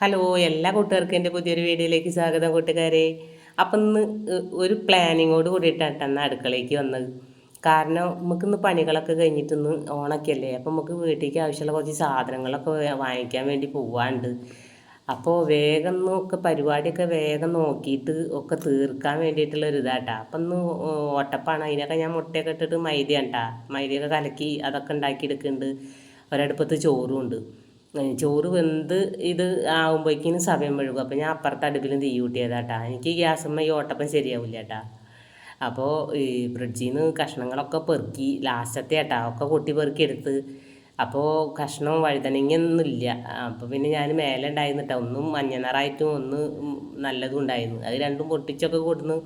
Hello എല്ലാ കൂട്ടുകാർക്കും എന്റെ പുതിയൊരു വീഡിയോയിലേക്ക് സ്വാഗതം കൂട്ടുകാരെ. അപ്പം ഇന്ന് ഒരു പ്ലാനിങ്ങോട് കൂടിയിട്ടാണ് അന്ന് അടുക്കളയ്ക്ക് വന്നത്. കാരണം നമുക്കിന്ന് പണികളൊക്കെ കഴിഞ്ഞിട്ടൊന്ന് ഓണൊക്കെയല്ലേ? അപ്പം നമുക്ക് വീട്ടിലേക്ക് ആവശ്യമുള്ള കുറച്ച് സാധനങ്ങളൊക്കെ വാങ്ങിക്കാൻ വേണ്ടി പോവാണ്ട്. അപ്പോൾ വേഗം ഒക്കെ പരിപാടിയൊക്കെ വേഗം നോക്കിയിട്ട് ഒക്കെ തീർക്കാൻ വേണ്ടിയിട്ടുള്ള ഒരു ഇതാട്ടാ അപ്പം ഇന്ന് ഓട്ടപ്പാണ്. അതിനൊക്കെ ഞാൻ മുട്ടയൊക്കെ ഇട്ടിട്ട് മൈദയാണ് കേട്ടാ മൈദയൊക്കെ കലക്കി അതൊക്കെ ഉണ്ടാക്കിയെടുക്കുന്നുണ്ട്. ഒരടുപ്പത്ത് ചോറും ഉണ്ട്. ചോറ് വെന്ത് ഇത് ആകുമ്പോഴേക്കിനും സമയം മെഴുകും. അപ്പോൾ ഞാൻ അപ്പുറത്തെ അടുപ്പിലും തീ കൂട്ടിയതാട്ടാ. എനിക്ക് ഗ്യാസമ്മ ഈ ഓട്ടപ്പം ശരിയാവില്ല കേട്ടാ അപ്പോൾ ഈ ഫ്രിഡ്ജിൽ നിന്ന് കഷ്ണങ്ങളൊക്കെ പെറുക്കി ലാസ്റ്റത്തെ ഏട്ടാ ഒക്കെ കൊട്ടി പെറുക്കി എടുത്ത്. അപ്പോൾ കഷ്ണം വഴുതനങ്ങയൊന്നുമില്ല. അപ്പോൾ പിന്നെ ഞാൻ മേലെ ഉണ്ടായിരുന്നിട്ടാ. ഒന്നും മഞ്ഞ ഒന്ന് നല്ലതും ഉണ്ടായിരുന്നു. അത് രണ്ടും പൊട്ടിച്ചൊക്കെ കൊടുന്ന്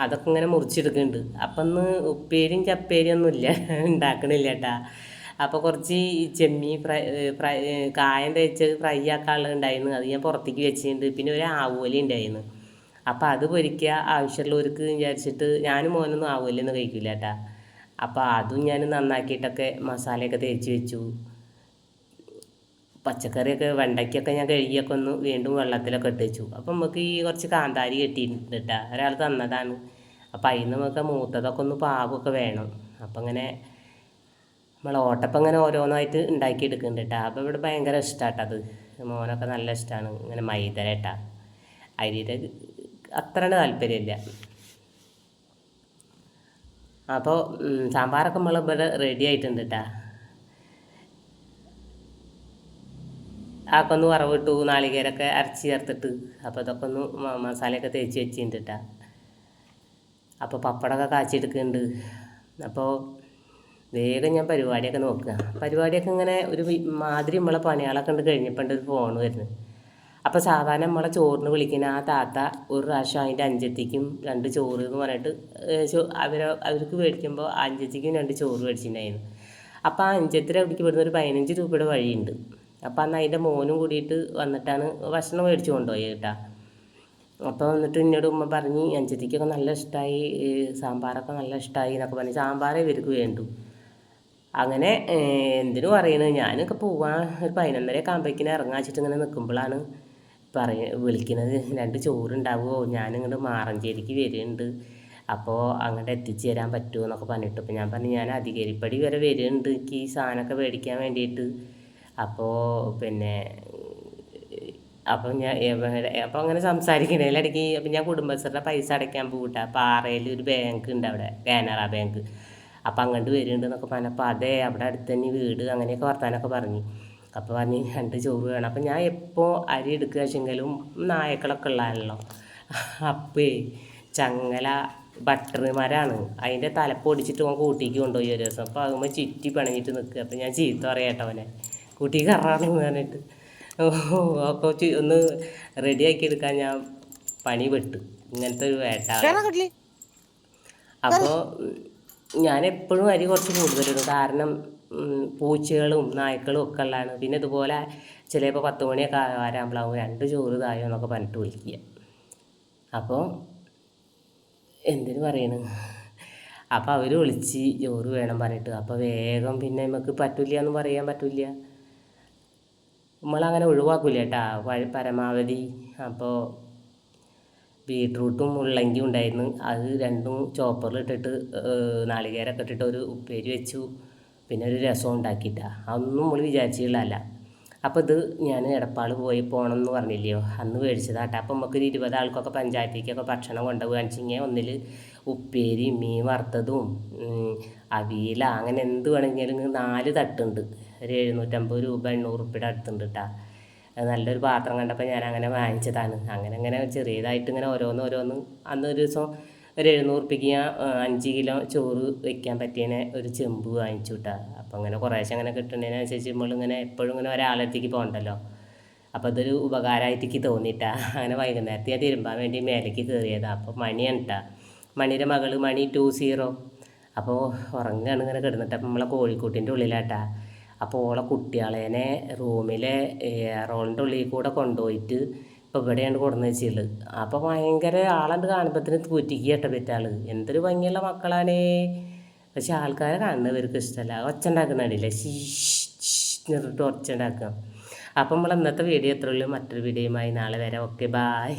അതൊക്കെ ഇങ്ങനെ മുറിച്ചെടുക്കുന്നുണ്ട്. അപ്പം ഒന്ന് ഉപ്പേരിയും ചപ്പേരിയും ഒന്നുമില്ല ഉണ്ടാക്കണില്ല കേട്ടാ അപ്പോൾ കുറച്ച് ചെമ്മീൻ ഫ്രൈ ഫ്രൈ കായം തേച്ച് ഫ്രൈ ആക്കാനുള്ളത് ഉണ്ടായിരുന്നു. അത് ഞാൻ പുറത്തേക്ക് വെച്ചിട്ടുണ്ട്. പിന്നെ ഒരു ആവോലി ഉണ്ടായിരുന്നു. അപ്പോൾ അത് പൊരിക്കുക ആവശ്യമുള്ളവർക്ക് വിചാരിച്ചിട്ട് ഞാനും മോനൊന്നും ആവോലിയൊന്നും കഴിക്കില്ല കേട്ടാ അപ്പോൾ അതും ഞാൻ നന്നാക്കിയിട്ടൊക്കെ മസാലയൊക്കെ തേച്ച് വെച്ചു. പച്ചക്കറിയൊക്കെ വെണ്ടയ്ക്കൊക്കെ ഞാൻ കഴുകിയൊക്കെ ഒന്ന് വീണ്ടും വെള്ളത്തിലൊക്കെ ഇട്ട് വെച്ചു. അപ്പോൾ നമുക്ക് ഈ കുറച്ച് കാന്താരി കെട്ടിയിട്ടുണ്ട് കേട്ടോ ഒരാൾ തന്നതാണ്. അപ്പോൾ അതിൽ നിന്ന് നമുക്ക് മൂത്തതൊക്കെ ഒന്ന് പാവൊക്കെ വേണം. അപ്പം അങ്ങനെ നമ്മൾ ഓട്ടപ്പം ഇങ്ങനെ ഓരോന്നായിട്ട് ഉണ്ടാക്കിയെടുക്കുന്നുണ്ട് കേട്ടോ അപ്പോൾ ഇവിടെ ഭയങ്കര ഇഷ്ടമാട്ടോ അത്. മോനൊക്കെ നല്ല ഇഷ്ടമാണ് ഇങ്ങനെ മൈദ കേട്ടാ അരിയുടെ അത്ര താല്പര്യമില്ല. അപ്പോൾ സാമ്പാറൊക്കെ നമ്മൾ ഇവിടെ റെഡി ആയിട്ടുണ്ട് കേട്ടാ ആക്കൊന്ന് വറവിട്ടു നാളികേരൊക്കെ അരച്ച് ചേർത്തിട്ട്. അപ്പോൾ ഇതൊക്കെ ഒന്ന് മസാലയൊക്കെ തേച്ച് വെച്ചിട്ടുണ്ട് കേട്ടാ അപ്പോൾ പപ്പടമൊക്കെ കാച്ചെടുക്കുന്നുണ്ട് അപ്പോൾ വേഗം ഞാൻ പരിപാടിയൊക്കെ നോക്കുക. പരിപാടിയൊക്കെ ഇങ്ങനെ ഒരു മാതിരി നമ്മളെ പണികളൊക്കെ ഉണ്ട് കഴിഞ്ഞപ്പോൾ ഒരു ഫോൺ വരുന്നത് അപ്പോൾ സാധാരണ നമ്മളെ ചോറിന് വിളിക്കുന്ന ആ താത്ത ഒരു പ്രാവശ്യം അതിന്റെ അഞ്ചെത്തിക്കും രണ്ട് ചോറ് എന്ന് പറഞ്ഞിട്ട് അവർ അവർക്ക് മേടിക്കുമ്പോൾ അഞ്ചെത്തിക്കും രണ്ട് ചോറ് മേടിച്ചിട്ടുണ്ടായിരുന്നു. അപ്പോൾ ആ അഞ്ചത്തിന്റെ അവിടേക്ക് വരുന്ന ഒരു പതിനഞ്ച് രൂപയുടെ വഴിയുണ്ട്. അപ്പോൾ അന്ന് അതിന്റെ മോനും കൂടിയിട്ട് വന്നിട്ടാണ് ഭക്ഷണം മേടിച്ചു കൊണ്ടുപോയി കേട്ടോ. അപ്പോൾ വന്നിട്ട് എന്നോട് ഉമ്മ പറഞ്ഞ് അഞ്ചെത്തിക്കൊക്കെ നല്ല ഇഷ്ടമായി സാമ്പാറൊക്കെ നല്ല ഇഷ്ടമായി എന്നൊക്കെ പറഞ്ഞ് സാമ്പാറേ ഇവർക്ക് വേണ്ടു. അങ്ങനെ എന്തിനു പറയുന്നത് ഞാനൊക്കെ പോവാൻ ഒരു പതിനൊന്നരയൊക്കെ ആകുമ്പോഴേക്കിനും ഇറങ്ങാച്ചിട്ട് ഇങ്ങനെ നിൽക്കുമ്പോഴാണ് പറയ വിളിക്കുന്നത് രണ്ട് ചോറുണ്ടാവുമോ ഞാനിങ്ങോട്ട് മാറഞ്ചേരിക്ക് വരുന്നുണ്ട് അപ്പോൾ അങ്ങോട്ട് എത്തിച്ചു തരാൻ പറ്റുമോ എന്നൊക്കെ പറഞ്ഞിട്ട്. അപ്പോൾ ഞാൻ പറഞ്ഞു ഞാൻ അധികരിപ്പടി വരെ വരുന്നുണ്ട് എനിക്ക് ഈ സാധനമൊക്കെ മേടിക്കാൻ വേണ്ടിയിട്ട്. അപ്പോൾ പിന്നെ അപ്പം ഞാൻ അപ്പോൾ അങ്ങനെ സംസാരിക്കണേലിടയ്ക്ക് അപ്പം ഞാൻ കുടുംബശ്രീയുടെ പൈസ അടയ്ക്കാൻ പോകട്ടെ പാറയിൽ ഒരു ബാങ്ക് ഉണ്ട് അവിടെ കാനറ ബാങ്ക്. അപ്പം അങ്ങോട്ട് വരുന്നുണ്ട് എന്നൊക്കെ പറഞ്ഞപ്പോൾ അതെ അവിടെ അടുത്ത് തന്നെ വീട് അങ്ങനെയൊക്കെ വർത്താനൊക്കെ പറഞ്ഞു. അപ്പോൾ പറഞ്ഞ് രണ്ട് ചോറ് വേണം. അപ്പോൾ ഞാൻ എപ്പോൾ അരി എടുക്കുക വെച്ചെങ്കിലും നായക്കളൊക്കെ ഉള്ളതാണല്ലോ അപ്പേ ചങ്ങല ബട്ടർ മരമാണ് അതിന്റെ തലപ്പൊടിച്ചിട്ട് ഓൻ കൂട്ടിക്ക് കൊണ്ടുപോയി ഒരു ദിവസം. അപ്പോൾ അതുമ്പോൾ ചുറ്റി പണിഞ്ഞിട്ട് നിൽക്കുക. അപ്പം ഞാൻ ചീത്ത പറയാട്ടോ അവനെ. കൂട്ടി കറാണെന്ന് പറഞ്ഞിട്ട്. ഓ അപ്പോൾ ഒന്ന് റെഡിയാക്കി എടുക്കാൻ ഞാൻ പണി പെട്ടു. ഇങ്ങനത്തെ ഒരു വേട്ട. അപ്പോൾ ഞാൻ എപ്പോഴും അരി കുറച്ച് കൂടുതലിടും. കാരണം പൂച്ചകളും നായ്ക്കളും ഒക്കെ ഉള്ളതാണ് പിന്നെ ഇതുപോലെ ചിലപ്പോൾ പത്ത് മണിയൊക്കെ ആരാകുമ്പോഴാവും രണ്ട് ചോറ് തായോ എന്നൊക്കെ പറഞ്ഞിട്ട് വിളിക്കുക. അപ്പോൾ എന്തിനു പറയണ്? അപ്പോൾ അവർ വിളിച്ച് ചോറ് വേണം പറഞ്ഞിട്ട്. അപ്പോൾ വേഗം പിന്നെ നമുക്ക് പറ്റില്ല എന്ന് പറയാൻ പറ്റില്ല. നമ്മളങ്ങനെ ഒഴിവാക്കില്ല കേട്ടാ. പരമാവധി. അപ്പോൾ ബീട്രൂട്ടും മുള്ളങ്കിയും ഉണ്ടായിരുന്നു. അത് രണ്ടും ചോപ്പറിലിട്ടിട്ട് നാളികേരമൊക്കെ ഇട്ടിട്ട് ഒരു ഉപ്പേരി വെച്ചു. പിന്നെ ഒരു രസം ഉണ്ടാക്കിയിട്ടാണ് അതൊന്നും നമ്മൾ വിചാരിച്ചിട്ടുള്ളതല്ല. അപ്പോൾ ഇത് ഞാൻ എടപ്പാൾ പോയി പോകണം എന്ന് പറഞ്ഞില്ലയോ അന്ന് മേടിച്ചതാട്ടെ അപ്പം നമുക്കൊരു ഇരുപത് ആൾക്കൊക്കെ പഞ്ചായത്തേക്കൊക്കെ ഭക്ഷണം കൊണ്ടുപോകാന്ന് വെച്ചെങ്കിൽ ഒന്നിൽ ഉപ്പേരി മീൻ വറുത്തതും അവിയല അങ്ങനെ എന്ത് വേണമെങ്കിലും നാല് തട്ടുണ്ട്. ഒരു എഴുന്നൂറ്റമ്പത് രൂപ എണ്ണൂറ് ഉറുപ്പിയുടെ അടുത്തുണ്ട് കേട്ടോ നല്ലൊരു പാത്രം കണ്ടപ്പോൾ ഞാൻ അങ്ങനെ വാങ്ങിച്ചതാണ്. അങ്ങനെ അങ്ങനെ ചെറിയതായിട്ട് ഇങ്ങനെ ഓരോന്ന് ഓരോന്ന് അന്ന് ഒരു ദിവസം ഒരു എഴുന്നൂറ് ഉറുപ്പിക്ക് ഞാൻ അഞ്ച് കിലോ ചോറ് വെക്കാൻ പറ്റിയതിനെ ഒരു ചെമ്പ് വാങ്ങിച്ചു കിട്ടാ അപ്പം അങ്ങനെ കുറേശ്ശെ അങ്ങനെ കിട്ടുന്നതിനനുസരിച്ച് നമ്മളിങ്ങനെ എപ്പോഴും ഇങ്ങനെ ഒരാളത്തേക്ക് പോകണ്ടല്ലോ അപ്പോൾ അതൊരു ഉപകാരമായിട്ടേക്ക് തോന്നിയിട്ടാ അങ്ങനെ വൈകുന്നേരത്തെ ഞാൻ തിരുമ്പാൻ വേണ്ടി മേലേക്ക് കയറിയതാണ് അപ്പോൾ മണിയാണ് കേട്ടാ മണിയുടെ മകൾ മണി ടു സീറോ. അപ്പോൾ ഉറങ്ങുകയാണ് ഇങ്ങനെ കിടന്നിട്ട്. നമ്മളെ കോഴിക്കൂട്ടിന്റെ ഉള്ളിലാട്ടാ അപ്പോൾ ഓളെ കുട്ടികളേനെ റൂമിലെ റോളിന്റെ ഉള്ളിൽ കൂടെ കൊണ്ടുപോയിട്ട് ഇപ്പോൾ ഇവിടെയാണ് കൊടുന്ന് വെച്ചുള്ളത് അപ്പോൾ ഭയങ്കര ആളത് കാണുമ്പോഴത്തേന് തൂറ്റിക്ക് കേട്ട പറ്റാൾ എന്തൊരു ഭംഗിയുള്ള മക്കളാണേ. പക്ഷെ ആൾക്കാരെ കാണുന്നത് ഇവർക്ക് ഇഷ്ടമല്ല. ഒച്ച ഉണ്ടാക്കുന്നുണ്ടല്ലേ? നിർട്ട് ഒച്ച ഉണ്ടാക്കുക. അപ്പം നമ്മൾ ഇന്നത്തെ വീഡിയോ എത്ര ഉള്ളൂ. മറ്റൊരു വീഡിയോയുമായി നാളെ വരെ. Okay bye